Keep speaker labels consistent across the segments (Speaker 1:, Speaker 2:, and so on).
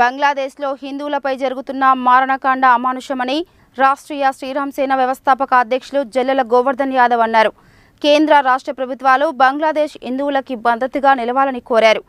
Speaker 1: బంగ్లాదేశ్లో హిందువులపై జరుగుతున్న మారణకాండ అమానుషమని రాష్ట్రీయ శ్రీరామ్ సేన వ్యవస్థాపక అధ్యక్షులు జల్లెల గోవర్ధన్ యాదవ్ అన్నారు. కేంద్ర రాష్ట్ర ప్రభుత్వాలు బంగ్లాదేశ్ హిందువులకి మద్దతుగా నిలవాలని కోరారు.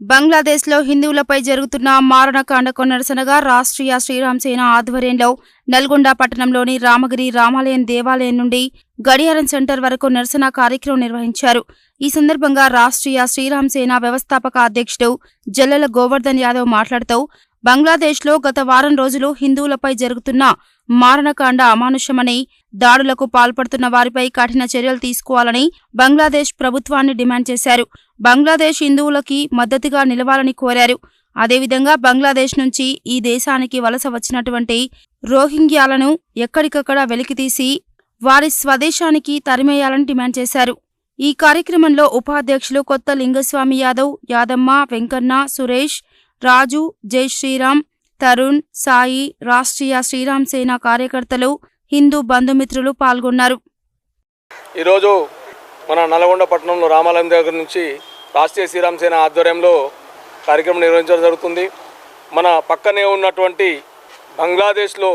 Speaker 1: బంగ్లాదేశ్లో హిందువులపై జరుగుతున్న మారణకాండకు నిరసనగా రాష్ట్రీయ శ్రీరామ్ సేన ఆధ్వర్యంలో నల్గొండ పట్టణంలోని రామగిరి రామాలయం దేవాలయం నుండి గడియారం సెంటర్ వరకు నిరసన కార్యక్రమం నిర్వహించారు. ఈ సందర్భంగా రాష్ట్రీయ శ్రీరామ్ సేన వ్యవస్థాపక అధ్యక్షుడు జల్లెల గోవర్ధన్ యాదవ్ మాట్లాడుతూ బంగ్లాదేశ్లో గత వారం రోజులు హిందువులపై జరుగుతున్న మారణకాండ అమానుషమని దాడులకు పాల్పడుతున్న వారిపై కఠిన చర్యలు తీసుకోవాలని బంగ్లాదేశ్ ప్రభుత్వాన్ని డిమాండ్ చేశారు. బంగ్లాదేశ్ హిందువులకి మద్దతుగా నిలవాలని కోరారు. అదేవిధంగా బంగ్లాదేశ్ నుంచి ఈ దేశానికి వలస వచ్చినటువంటి రోహింగ్యాలను ఎక్కడికక్కడ వెలికితీసి వారి స్వదేశానికి తరిమేయాలని డిమాండ్ చేశారు. ఈ కార్యక్రమంలో ఉపాధ్యక్షులు కొత్త లింగస్వామి యాదవ్ యాదమ్మ వెంకన్న సురేష్ రాజు జై శ్రీరామ్ తరుణ్ సాయి రాష్ట్రీయ శ్రీరామ్ సేన కార్యకర్తలు హిందూ బంధుమిత్రులు పాల్గొన్నారు.
Speaker 2: ఈరోజు మన నల్గొండ పట్టణంలో రామాలయం దగ్గర నుంచి రాష్ట్రీయ శ్రీరామ్ సేన ఆధ్వర్యంలో కార్యక్రమం నిర్వహించడం జరుగుతుంది. మన పక్కనే ఉన్నటువంటి బంగ్లాదేశ్లో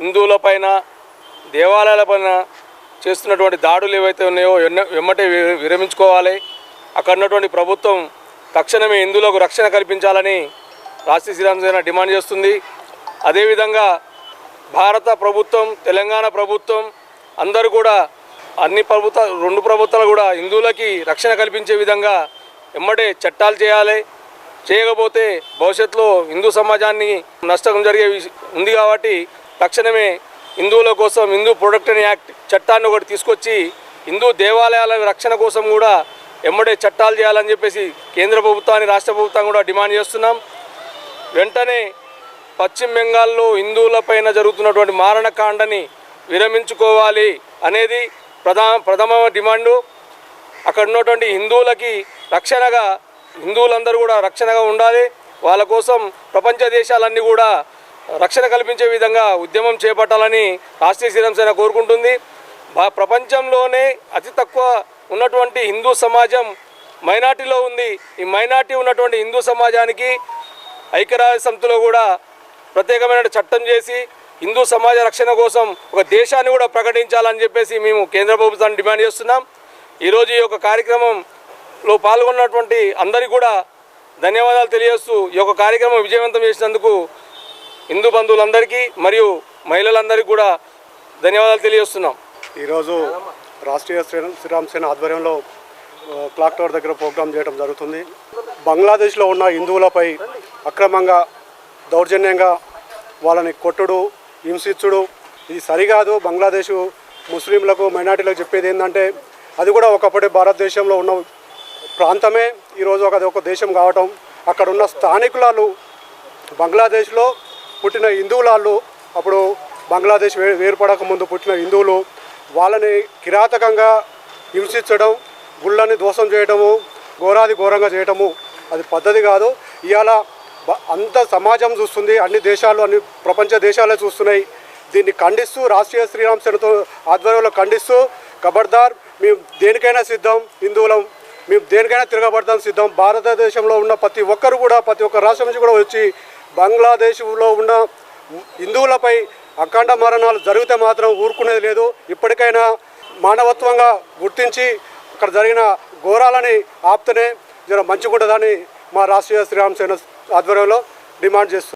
Speaker 2: హిందువులపైన దేవాలయాలపైన చేస్తున్నటువంటి దాడులు ఏవైతే ఉన్నాయో వెమ్మటే విరమించుకోవాలి. అక్కడ ఉన్నటువంటి ప్రభుత్వం తక్షణమే హిందువులకు రక్షణ కల్పించాలని రాష్ట్రీయ శ్రీరామ్ సేన డిమాండ్ చేస్తుంది. అదేవిధంగా భారత ప్రభుత్వం తెలంగాణ ప్రభుత్వం అందరూ కూడా అన్ని ప్రభుత్వ రెండు ప్రభుత్వాలు కూడా హిందువులకి రక్షణ కల్పించే విధంగా ఎమ్మటే చట్టాలు చేయాలి. చేయకపోతే భవిష్యత్తులో హిందూ సమాజాన్ని నష్టం జరిగే ఉంది కాబట్టి తక్షణమే హిందువుల కోసం హిందూ ప్రొటెక్షన్ యాక్ట్ చట్టాన్ని ఒకటి తీసుకొచ్చి హిందూ దేవాలయాల రక్షణ కోసం కూడా ఎమ్మడే చట్టాలు చేయాలని చెప్పేసి కేంద్ర ప్రభుత్వాన్ని రాష్ట్ర ప్రభుత్వం కూడా డిమాండ్ చేస్తున్నాం. వెంటనే పశ్చిమ బెంగాల్లో హిందువులపైన జరుగుతున్నటువంటి మారణకాండని విరమించుకోవాలి అనేది ప్రధా ప్రథమ డిమాండు. అక్కడ ఉన్నటువంటి హిందువులకి రక్షణగా హిందువులందరూ కూడా రక్షణగా ఉండాలి. వాళ్ళ కోసం ప్రపంచ దేశాలన్నీ కూడా రక్షణ కల్పించే విధంగా ఉద్యమం చేపట్టాలని రాష్ట్రీయ శ్రీరామ్ కోరుకుంటుంది. ప్రపంచంలోనే అతి తక్కువ ఉన్నటువంటి హిందూ సమాజం మైనార్టీలో ఉంది. ఈ మైనార్టీ ఉన్నటువంటి హిందూ సమాజానికి ఐక్యరాజ్య సమితిలో కూడా ప్రత్యేకమైన చట్టం చేసి హిందూ సమాజ రక్షణ కోసం ఒక దేశాన్ని కూడా ప్రకటించాలని చెప్పేసి మేము కేంద్ర ప్రభుత్వాన్ని డిమాండ్ చేస్తున్నాం. ఈరోజు ఈ యొక్క కార్యక్రమంలో పాల్గొన్నటువంటి అందరికీ కూడా ధన్యవాదాలు తెలియజేస్తూ ఈ యొక్క కార్యక్రమం విజయవంతం చేసినందుకు హిందూ బంధువులందరికీ మరియు మహిళలందరికీ కూడా ధన్యవాదాలు తెలియజేస్తున్నాం.
Speaker 3: ఈరోజు రాష్ట్రీయ శ్రీ- శ్రీరామ్ సేన ఆధ్వర్యంలో క్లాక్ టవర్ దగ్గర ప్రోగ్రాం చేయడం జరుగుతుంది. బంగ్లాదేశ్లో ఉన్న హిందువులపై అక్రమంగా దౌర్జన్యంగా వాళ్ళని కొట్టుడు హింసించుడు ఇది సరికాదు. బంగ్లాదేశ్ ముస్లింలకు మైనార్టీలకు చెప్పేది ఏంటంటే అది కూడా ఒకప్పటి భారతదేశంలో ఉన్న ప్రాంతమే. ఈరోజు ఒక ఒక దేశం కావటం అక్కడ ఉన్న స్థానికులాలు బంగ్లాదేశ్లో పుట్టిన హిందువులాళ్ళు అప్పుడు బంగ్లాదేశ్ వే వేర్పడక ముందు పుట్టిన హిందువులు వాళ్ళని కిరాతకంగా హింసించడం గుళ్ళని దోషం చేయటము ఘోరాది ఘోరంగా చేయటము అది పద్ధతి కాదు. ఇవాళ బ- అంత సమాజం చూస్తుంది అన్ని దేశాలు అన్ని ప్రపంచ దేశాలే చూస్తున్నాయి. దీన్ని ఖండిస్తూ రాష్ట్రీయ శ్రీరామ్ సేనతో ఆధ్వర్యంలో ఖండిస్తూ ఖబర్దార్ మేము దేనికైనా సిద్ధం హిందువులం మేము దేనికైనా తిరగబడతాం సిద్ధం. భారతదేశంలో ఉన్న ప్రతి ఒక్కరు కూడా ప్రతి ఒక్క రాష్ట్రం నుంచి కూడా వచ్చి బంగ్లాదేశ్లో ఉన్న హిందువులపై అఖండ మరణాలు జరిగితే మాత్రం ఊరుకునేది లేదు. ఇప్పటికైనా మానవత్వంగా గుర్తించి అక్కడ జరిగిన ఘోరాలని ఆప్తనే జర మంచిగుంటుందని మా రాష్ట్రీయ శ్రీరామసేన ఆధ్వర్యంలో డిమాండ్ చేస్తున్నాం